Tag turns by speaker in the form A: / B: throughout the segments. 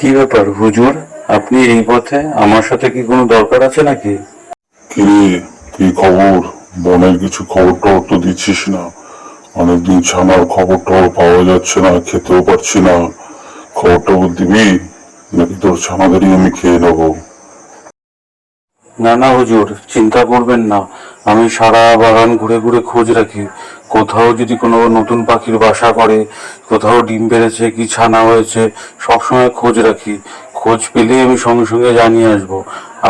A: কি ব্যাপার হুজুর? আপনি এই পথে আমার সাথে কি কোনো দরকার আছে নাকি?
B: কি কি খবর? বনের কিছু খবর টবর তো দিচ্ছিস না। অনেকদিন ছানার খবর টবর পাওয়া যাচ্ছে না খেতেও পারছি না। খবর টবর দিবি? নাকি তোর ছানাদেরই আমি খেয়ে নেব?
A: না না হুজুর চিন্তা করবেন না। আমি সারা বাগান ঘুরে ঘুরে খোঁজ রাখি। কোথাও যদি কোনো নতুন পাখির বাসা করে, কোথাও ডিম পেড়েছে কি ছানা হয়েছে, সবসময় খোঁজ রাখি। খোঁজ পেলেই আমি সঙ্গে সঙ্গে জানিয়ে আসব।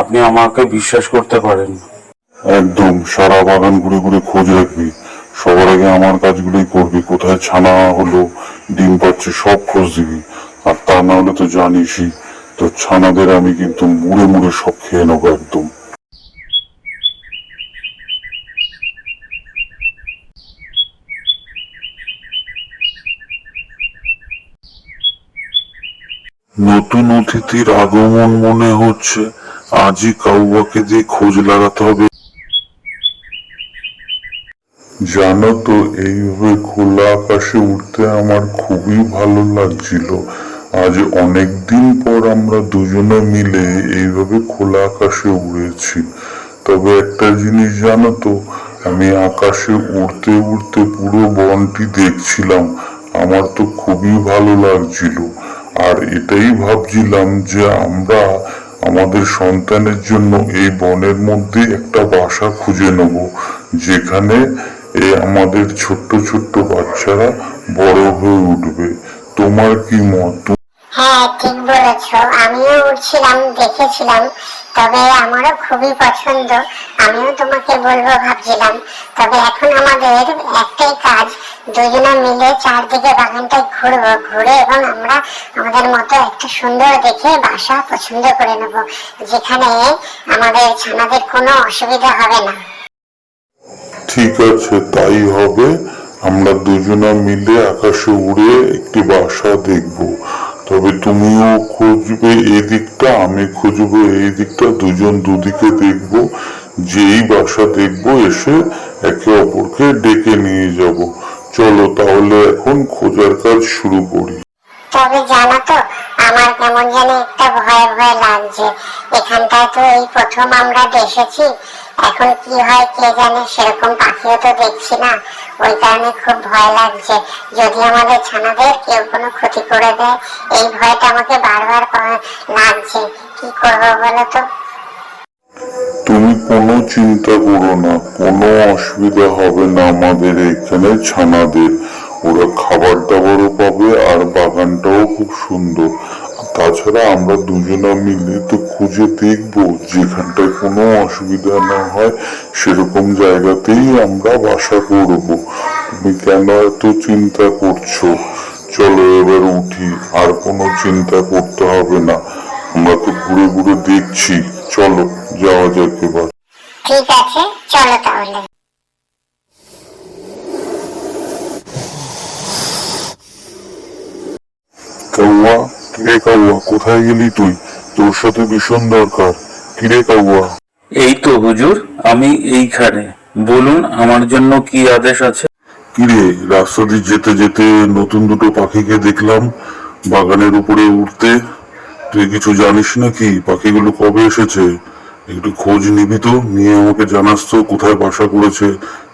A: আপনি আমাকে বিশ্বাস করতে পারেন।
B: একদম, সারা বাগান ঘুরে ঘুরে খোঁজ রাখবি। সবার আগে আমার কাজগুলোই করবি, কোথায় ছানা হলো, ডিম পাচ্ছে, সব খোঁজ দিবি। আর তা না হলে তো জানিসই, তো ছানাদের আমি কিন্তু মুড়ে মুড়ে সব খেয়ে নেব একদম। নতুন অতিথির আগমন মনে হচ্ছে। আজই কাউবাকে দিয়ে খোঁজ লাগাতে হবে। জানো তো, এইভাবে খোলা আকাশে উঠতে আমার খুবই ভালো লাগছিল। আজ অনেক দিন পর আমরা দুজনে মিলে এইভাবে খোলা আকাশে উড়েছি। তবে একটা জিনিস জানো তো, আমি আকাশে উড়তে উড়তে পুরো বনটি দেখছিলাম। আমার তো খুবই ভালো লাগছিল। আর এটাই ভাবছিলাম যে আমরা আমাদের সন্তানের জন্য এই বনের মধ্যে একটা বাসা খুঁজে নেব, যেখানে এ আমাদের ছোট্ট ছোট্ট বাচ্চারা বড় হয়ে উঠবে। তোমার কি মত?
C: হ্যাঁ ঠিক বলেছ। আমিও উঠছিলাম, দেখেছিলাম। তবে আমারও খুবই পছন্দ। আমিও তোমাকে বলব ভাবছিলাম। তবে এখন আমাদের একটাই কাজ, দুজনে মিলে চারদিকে বাগানটায় ঘুরবো। ঘুরে এবং আমরা আমাদের মতো একটা সুন্দর দেখে বাসা পছন্দ করে নেব, যেখানে আমাদের ছানাদের কোনো অসুবিধা হবে না।
B: ঠিক আছে, তাই হবে। আমরা দুজনা মিলে আকাশে উড়ে একটি বাসা দেখব। তবে তুমিও খুঁজবে এই দিকটা আমি খুঁজবো এই দিকটা দুজন দুদিকে দেখব, যেই বাসা দেখব এসে একে অপরকে ডেকে নিয়ে যাব। চলো তাহলে এখন খোঁজার কাজ শুরু করি।
C: তবে জানো তো আমার কেমন যেন একটা ভয় ভয় লাগছে। এখানটায় তো এই প্রথম আমরা এসেছি এখন কি হয় কে জানে, সেরকম পাখিও তো দেখছি না। ওই কারণে খুব ভয় লাগছে। যদি আমাদের ছানাদের কেউ কোনো ক্ষতি করে দেয়, এই ভয়টা আমাকে বারবার লাগছে। কি করব বলো তো?
B: তুমি কোনো চিন্তা করো না। কোনো অসুবিধা হবে না আমাদের এখানে ছানাদের। ওরা খাবার দাবারও পাবে আর বাগানটাও খুব সুন্দর। তাছাড়া আমরা দুজনা মিলে তো খুঁজে দেখব যেখানটায় কোনো অসুবিধা না হয় সেরকম জায়গাতেই আমরা বাসা করব। তুমি কেন এত চিন্তা করছ? চলো এবার উঠি আর কোনো চিন্তা করতে হবে না। আমরা তো ঘুরে ঘুরে দেখছি। চলো যাওয়া যাক এবার।
C: ঠিক আছে চলো তাহলে।
B: কাউয়া কিরে কাউয়া কোথায় গেলি তুই? তোর সাথে ভীষণ দরকার। কিরে কাউয়া।
A: এই তো হুজুর আমি এইখানে। বলুন আমার জন্য কি আদেশ আছে?
B: কিরে রাস্তা দিয়ে যেতে যেতে নতুন দুটো পাখিকে দেখলাম বাগানের উপরে উঠতে। তুই কিছু জানিস নাকি? পাখিগুলো কবে এসেছে? একটু খোঁজ নিবি তো নিয়ে আমাকে জানাস তো কোথায় বাসা করেছে।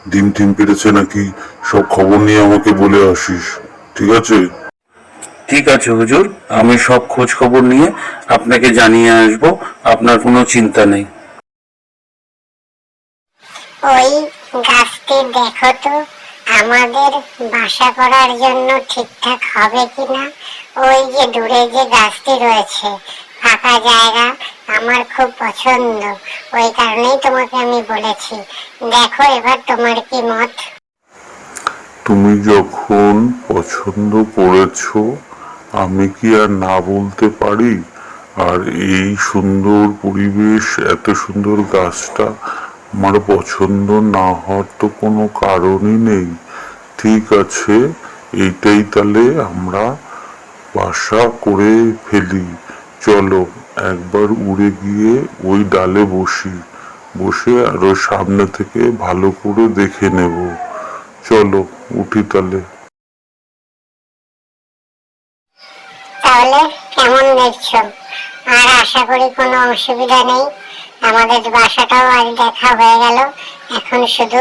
B: ডিম টিম পেরেছে নাকি? সব খবর নিয়ে আমাকে বলে আসিস। ঠিক আছে?
A: ঠিক আছে হুজুর। আমি সব খোঁজ খবর নিয়ে আপনাকে জানিয়ে আসব। আপনার কোনো চিন্তা নেই।
C: ওই গাছটি দেখো তো আমাদের বাসা করার জন্য ঠিকঠাক হবে কিনা? ওই যে দূরে যে গাছটি রয়েছে ফাঁকা জায়গা আমার খুব পছন্দ। ওই কারণেই তোমাকে আমি বলেছি। দেখো এবার তোমার কি মত?
B: তুমি যখন পছন্দ করেছ আমি কি আর না বলতে পারি? আর এই সুন্দর পরিবেশ, এত সুন্দর গাছটা আমার পছন্দ না হওয়ার তো কোনো কারণই নেই। ঠিক আছে, এইটাই তাহলে আমরা বাসা করে ফেলি। চলো, একবার উড়ে গিয়ে ওই ডালে বসি। বসে আরও সামনে থেকে ভালো করে দেখে নেব। চলো, উঠি তাহলে।
C: তাহলে কেমন দেখছ? আর আশা করি কোনো অসুবিধা নেই। আমাদের বাসাটাও আজ দেখা হয়ে গেল। এখন শুধু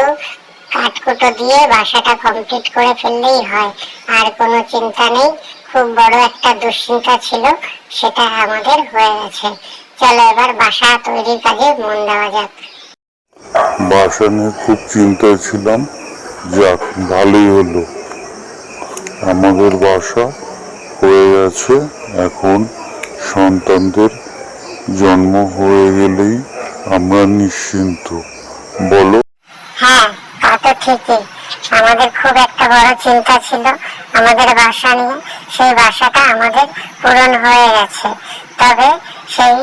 C: কাঠকুটো দিয়ে বাসাটা কমপ্লিট করে ফেললেই হয়। আর কোনো চিন্তা নেই, খুব বড় একটা দুশ্চিন্তা ছিল, সেটা আমাদের হয়ে গেছে। চলো এবার বাসা তৈরির কাজে মন দেওয়া যাক।
B: বাসা নিয়ে খুব চিন্তায় ছিলাম। যাক, ভালোই হলো। আমাদের বাসা হয়ে গেছে এখন সন্তানদের জন্ম হয়ে গেলেই আমরা নিশ্চিন্ত। বলো।
C: হ্যাঁ তা তো ঠিকই। আমাদের খুব একটা বড় চিন্তা ছিল আমাদের বাসা নিয়ে। সেই বাসাটা আমাদের পূরণ হয়ে গেছে। তবে সেই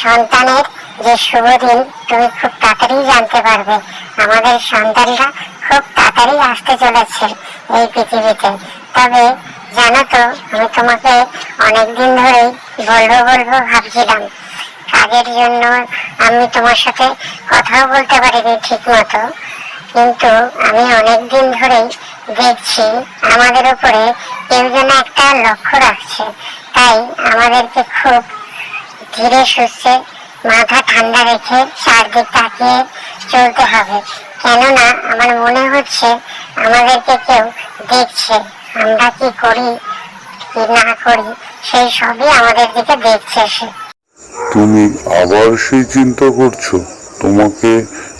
C: সন্তানের যে শুভ দিন তুমি খুব তাড়াতাড়ি জানতে পারবে। আমাদের সন্তানরা খুব তাড়াতাড়ি আসতে চলেছে এই পৃথিবীতে। তবে জানো তো, আমি তোমাকে অনেকদিন ধরেই বলব বলব ভাবছিলাম। কাজের জন্য আমি তোমার সাথে কথাও বলতে পারিনি ঠিক মতো। কিন্তু আমি অনেকদিন ধরেই দেখছি আমাদের উপরে কেউ যেন একটা লক্ষ্য রাখছে। তাই আমাদেরকে খুব ধীরে সুস্থে মাথা ঠান্ডা রেখে চারদিক তাকিয়ে চলতে হবে। কেননা আমার মনে হচ্ছে আমাদেরকে কেউ দেখছে। আমরা কি করি কি না করি সেই সবই আমাদের দিকে দেখছে সে।
B: তুমি আবার সেই চিন্তা করছ? তোমাকে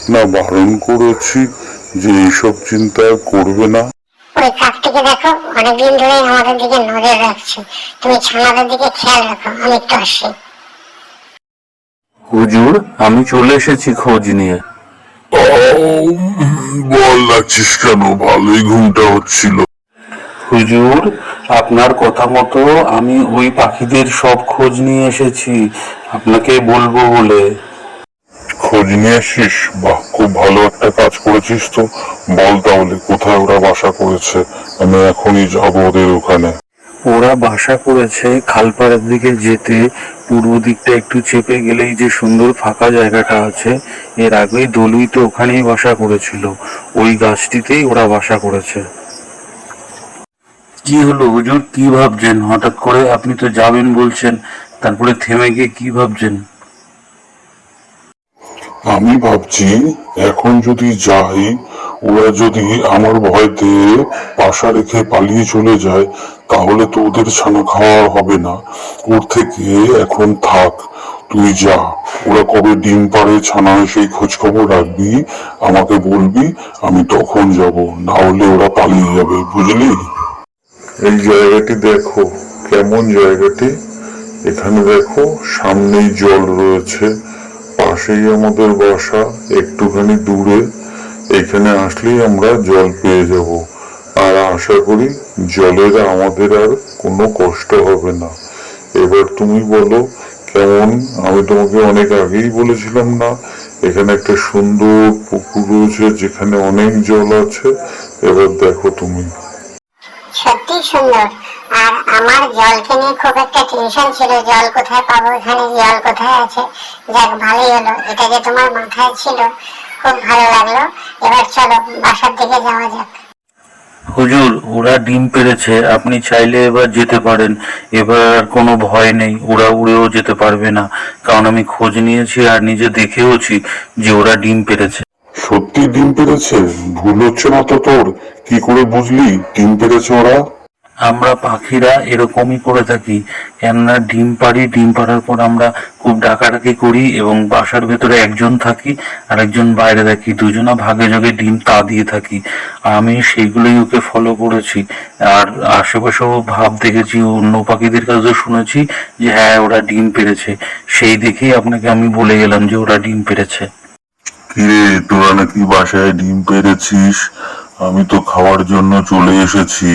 B: না বারণ করেছি যে এইসব চিন্তা করবে না?
C: ওই কাকটিকে দেখো অনেকদিন ধরে আমাদের দিকে নজর রাখছে। তুমি ছানাদের দিকে খেয়াল রাখো আমি একটু আসি।
A: হুজুর আমি চলে এসেছি খোঁজ নিয়ে।
B: বল লাগছিস কেন? ভালোই ঘুমটা হচ্ছিল।
A: হুজুর আপনার কথা মতো আমি ওই পাখিদের সব খোঁজ নিয়ে এসেছি। আপনাকে বলব বলে।
B: খোঁজ নিয়ে আসিস? বাহ খুব ভালো একটা কাজ করেছিস তো। বল তাহলে কোথায় ওরা বাসা করেছে? আমি এখনই যাব ওদের ওখানে।
A: ওরা বাসা করেছে খালপাড়ার দিকে যেতে। পূর্ব দিকটা একটু চেপে গেলেই যে সুন্দর ফাঁকা জায়গাটা আছে এর আগেই দলুই তো ওখানেই বাসা করেছিল। ওই গাছটিতেই ওরা বাসা করেছে। কি হলো হুজুর? কি ভাবছেন? হঠাৎ করে আপনি তো যাবেন বলছেন, তারপরে থেমে গিয়ে কি ভাবছেন?
B: আমি ভাবছি, এখন যদি যাই, ওরা যদি আমার ভয়তে বাসা রেখে পালিয়ে চলে যায়, তাহলে তো ওদের ছানা খাওয়া হবে না। ওর থেকে এখন থাক, তুই যা। ওরা কবে ডিম পারে ছানা সেই খোঁজ খবর রাখবি, আমাকে বলবি, আমি তখন যাব, না হলে ওরা পালিয়ে যাবে, বুঝলি? এই জায়গাটি দেখো, কেমন জায়গাটি? এখানে দেখো, সামনেই জল রয়েছে, পাশেই আমাদের বাসা, একটুখানি দূরে। এখানে আসলেই আমরা জল পেয়ে যাব। আর আশা করি জলের আমাদের আর কোনো কষ্ট হবে না। এবার তুমি বলো, কেমন? আমি তোমাকে অনেক আগেই বলেছিলাম না, এখানে একটা সুন্দর পুকুর রয়েছে, যেখানে অনেক জল আছে। এবার দেখো তুমি।
C: সুন্দর আর আমার জলকে নিয়ে খুব একটা টেনশন ছিল জল কোথায় পাবো এখানে জল কোথায় আছে? যাক ভালোই হলো। এটা যে তোমার মাথায় ছিল খুব ভালো লাগল। এবার চলো বাসার দিকে যাওয়া যাক।
A: হুজুর ওরা ডিম পেড়েছে আপনি চাইলে এবার যেতে পারেন। এবার আর কোনো ভয় নেই। ওরা উড়েও যেতে পারবে না। কারণ আমি খোঁজ নিয়েছি আর নিজে দেখেওছি যে ওরা ডিম পেড়েছে
B: সত্যি ডিম পেরেছে? ভুল হচ্ছে না তো তোর? কি করে বুঝলি? ডিম পেরেছে ওরা?
A: আমরা পাখিরা এরকমই করে থাকি। কেননা ডিম পাড়ি, ডিম পাড়ার পর আমরা খুব ডাকাডাকি করি এবং বাসার ভেতরে একজন থাকি আর একজন বাইরে থাকি। দুজনা ভাগে যোগে ডিম তা দিয়ে থাকি। আমি সেইগুলোই ওকে ফলো করেছি। আর আশেপাশেও ভাব দেখেছি, অন্য পাখিদের কাছেও শুনেছি যে হ্যাঁ ওরা ডিম পেরেছে সেই দেখেই আপনাকে আমি বলে গেলাম যে ওরা ডিম পেরেছে
B: কিরে তোরা নাকি বাসায় ডিম পেরেছিস আমি তো খাওয়ার জন্য চলে এসেছি,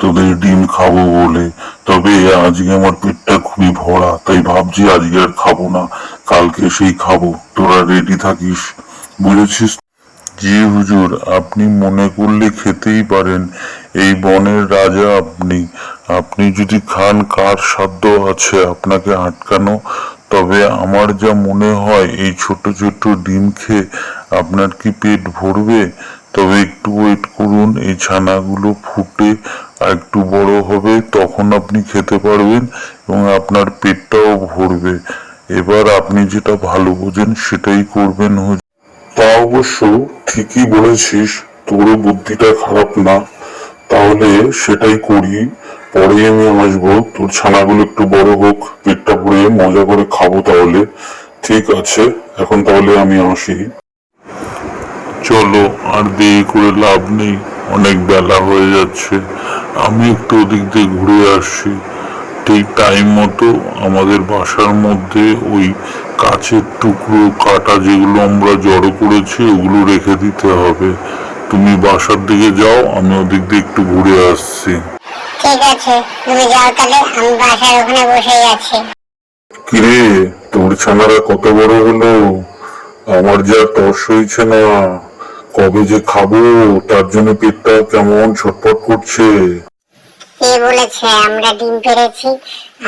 B: তোদের ডিম খাব বলে। তবে আজকে আমার পেটটা খুবই ভরা, তাই ভাবছি আজকে আর খাব না, কালকে সেই খাব। তোরা রেডি থাকিস, বুঝেছিস? জি হুজুর, আপনি মনে করলে খেতেই পারেন, এই বনের রাজা আপনি। আপনি যদি খান, কার সাধ্য আছে আপনাকে আটকানো? তবে আমার যা মনে হয়, এই ছোট ছোট ডিম খেয়ে আপনার কি পেট ভরবে? তবে একটু ওয়েট করুন, এই ছানাগুলো ফুটে আর একটু বড় হবে, তখন আপনি খেতে পারবেন এবং আপনার পেটটাও ভরবে। এবার আপনি যেটা ভালো বোঝেন সেটাই করবেন তা অবশ্য ঠিকই বলেছিস, তোরও বুদ্ধিটা খারাপ না। তাহলে সেটাই করি পরে আমি আসব, তোর ছানাগুলো একটু বড় হোক, পেটটা ভরে মজা করে খাব তাহলে। ঠিক আছে, এখন তাহলে আমি আসি। চলো আর দেরি করে লাভ নেই অনেক বেলা হয়ে যাচ্ছে। আমি একটু ওদিক দিয়ে ঘুরে আসছি ঠিক টাইম মতো আমাদের বাসার মধ্যে ওই কাছের টুকরো কাটা যেগুলো আমরা জড়ো করেছি ওগুলো রেখে দিতে হবে। তুমি বাসার দিকে যাও আমি ওদিক দিয়ে একটু ঘুরে আসছি।
C: ঠিক আছে তুমি যাও তাহলে আমি বাসার ওখানে বসেই আছি।
B: কিরে তোর ছানারা কত বড় হলো? আমার যা তর্স হয়েছে না। কবে যে খাব তার জন্য পেটটা কেমন ছটফট করছে।
C: কে বলেছে? আমরা ডিম পেরেছি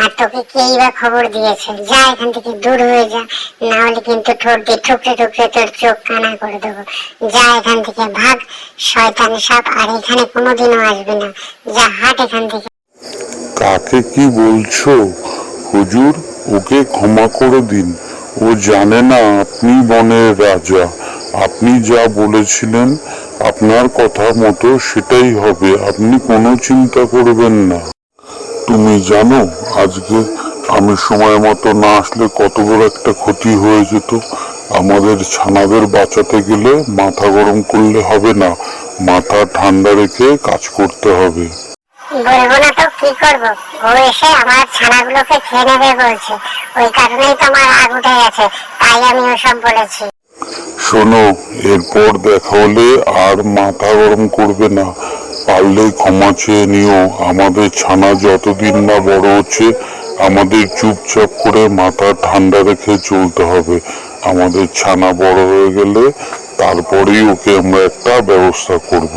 C: আর তোকে কেই বা খবর দিয়েছে? যা এখান থেকে দূর হয়ে যা না হলে কিন্তু ঠোঁট দিয়ে ঠুকরে ঠুকরে তোর চোখ কানা করে দেবো। যা এখান থেকে ভাগ শয়তান সাপ আর এখানে কোনোদিনও আসবে না। যা হাট এখান থেকে।
B: কাকে কি বলছো? হুজুর ওকে ক্ষমা করে দিন। ও জানে না আপনি বনের রাজা। আপনি যা বলেছিলেন আপনার কথা মতো সেটাই হবে, আপনি কোনো চিন্তা করবেন না। তুমি জানো, আজকে আমি সময় মতো না আসলে কত বড় একটা ক্ষতি হয়ে যেত। আমাদের ছানাদের বাঁচাতে গেলে মাথা গরম করলে হবে না, মাথা ঠান্ডা রেখে কাজ করতে হবে।
C: বলব না তো, কি করব? ও এসে আমার ছানাগুলোকে খেয়ে নেবে বলছে। ওই কারণেই তো আমার আগ উঠে তাই আমি ওসব বলেছি।
B: শোনো, এরপর দেখা হলে আর মাথা গরম করবে না। পারলে ক্ষমা চেয়ে নিও। আমাদের ছানা যতদিন না বড় হচ্ছে, আমাদের চুপচাপ করে মাথা ঠান্ডা রেখে চলতে হবে। আমাদের ছানা বড় হয়ে গেলে তারপরেই ওকে আমরা একটা ব্যবস্থা করব।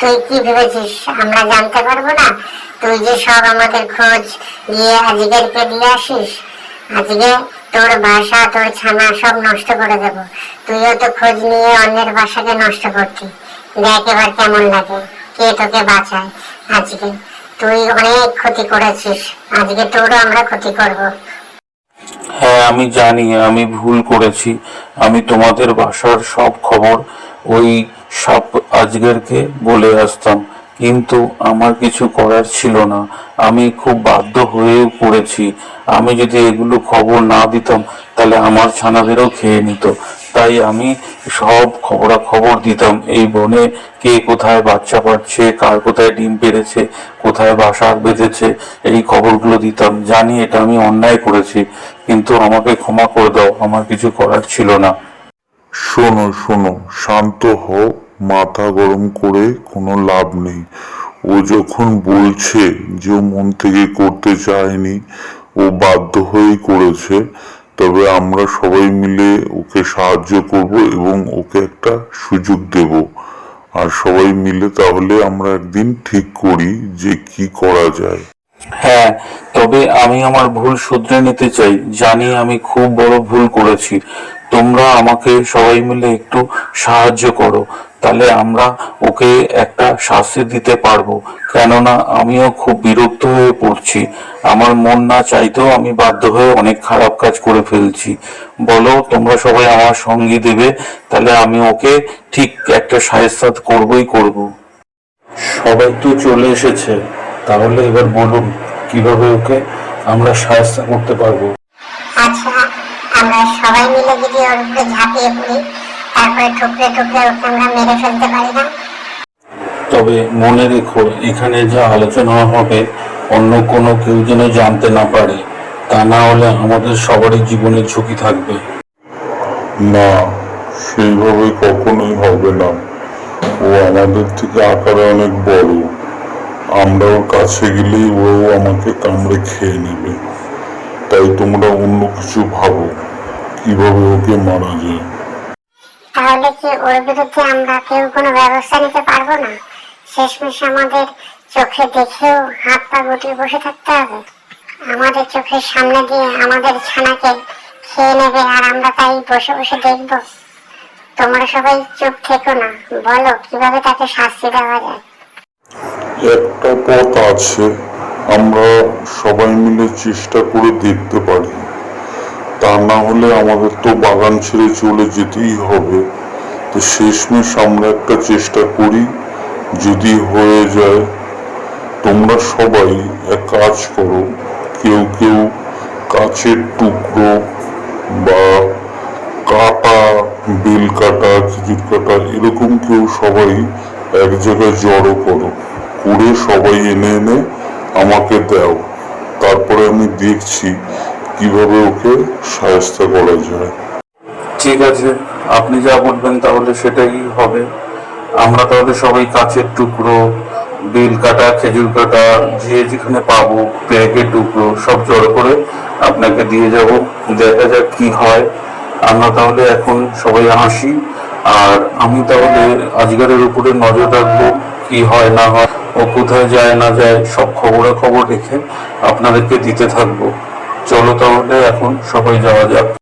C: তুই কি ভেবেছিস? আমরা জানতে পারব না? তুই যে সব আমাদের খোঁজ দিয়ে আজকেরকে দিয়ে আসিস আজকে তোর বাসা, তোর ছানা সব নষ্ট করে দেব। তুইও তো খোঁজ নিয়ে অন্যের বাসাকে নষ্ট দেখ এবার কেমন লাগে, কে তোকে বাঁচায় আজকে। তুই অনেক ক্ষতি করেছিস, আজকে তোরও আমরা ক্ষতি করব।
A: হ্যাঁ আমি জানি, আমি ভুল করেছি। আমি তোমাদের বাসার সব খবর ওই সাপ আজগেরকে বলে আসতাম। কিন্তু আমার কিছু করার ছিল না। আমি খুব বাধ্য হয়েও পড়েছি। আমি যদি এগুলো খবর না দিতাম, তাহলে আমার ছানাদেরও খেয়ে নিত। তাই আমি সব খবরাখবর দিতাম। এই বনে কে কোথায় বাচ্চা পাচ্ছে, কার কোথায় ডিম পেড়েছে কোথায় বাসা বেঁধেছে, এই খবরগুলো দিতাম। জানি এটা আমি অন্যায় করেছি, কিন্তু আমাকে ক্ষমা করে দাও, আমার কিছু করার ছিল না।
B: শোনো শোনো, শান্ত হও। মাথা গরম করে কোনো লাভ নেই। ও যখন বলছে যে মন থেকে করতে চায়নি, ও বাধ্য হয়েই করেছে। তবে আমরা সবাই মিলে ওকে সাহায্য করব এবং ওকে একটা সুযোগ দেব। আর সবাই মিলে তাহলে আমরা একদিন ঠিক করি যে কি করা যায়।
A: হ্যাঁ তবে আমি আমার ভুল শুধরে নিতে চাই। জানি আমি খুব বড় ভুল করেছি। তোমরা আমাকে সবাই মিলে একটু সাহায্য করো। তাহলে আমরা ওকে একটা শাস্তি দিতে পারব। কেননা আমিও খুব বিরক্ত হয়ে পড়ছি। আমার মন না চাইতেও আমি বাধ্য হয়ে অনেক খারাপ কাজ করে ফেলছি। বলো তোমরা সবাই আমার সঙ্গী দেবে তাহলে আমি ওকে ঠিক একটা সাহেস্তাত করবই করব। সবাই তো চলে এসেছে। তাহলে এবার বলুন কীভাবে ওকে আমরা সাহায্য করতে পারব?
C: আচ্ছা আমরা সবাই মিলে যদি ওর উপরে ঝাঁপিয়ে পড়ি তারপরে ঠুকরে ঠুকরে ওকে আমরা মেরে ফেলতে পারি না
A: তবে মনে রেখো এখানে যা আলোচনা হবে অন্য কোনো কেউ যেন জানতে না পারে। তা না হলে আমাদের সবারই জীবনের ঝুঁকি থাকবে।
B: না সেইভাবে কখনোই হবে না। ও আমাদের থেকে আকারে অনেক বড়। আমরা ওর কাছে গেলেই ও আমাকে কামড়ে খেয়ে নেবে। তাই তোমরা অন্য কিছু ভাবো কীভাবে ওকে মারা যায়।
C: তাহলে কি ওর বিরুদ্ধে আমরা কেউ কোনো ব্যবস্থা নিতে পারব না। শেষমেশ আমাদের চোখে দেখেও হাত পা গুটিয়ে বসে থাকতে হবে। আমাদের চোখের সামনে দিয়ে আমাদের ছানাকে খেয়ে নেবে আর আমরা তাই বসে বসে দেখব। তোমরা সবাই চুপ থেকো না, বলো কীভাবে তাকে শাস্তি দেওয়া যায়।
B: একটা পথ আছে, আমরা সবাই মিলে চেষ্টা করে দেখতে পারি। তা না হলে আমাদের তো বাগান ছেড়ে চলে যেতেই হবে। তো শেষমেশ আমরা একটা চেষ্টা করি, যদি হয়ে যায়, তোমরা সবাই এক কাজ করো, কেউ কেউ কাছের টুকরো বা কাটা, বেল কাটা খেজুর কাটা, এরকম কেউ সবাই এক জায়গায় জড়ো করো। করে সবাই এনে এনে আমাকে দাও। তারপরে আমি দেখছি কীভাবে ওকে সাহায্য করা যায়।
A: ঠিক আছে, আপনি যা বলবেন তাহলে সেটাই হবে। আমরা তাহলে সবাই কাঁচের টুকরো, বিল কাটা, খেজুর কাটা, যে যেখানে পাবো পেঁয়াজের টুকরো, সব জড়ো করে আপনাকে দিয়ে যাব। দেখা যাক কি হয়। আমরা তাহলে এখন সবাই হাসি আর আমি তাহলে আজগারের উপরে নজর রাখব, কি হয় না হয়, ও কোথায় যায়, না যায়, সব খবরাখবর রেখে আপনাদেরকে দিতে থাকব। চলো তাহলে এখন সবাই যাওয়া যাক।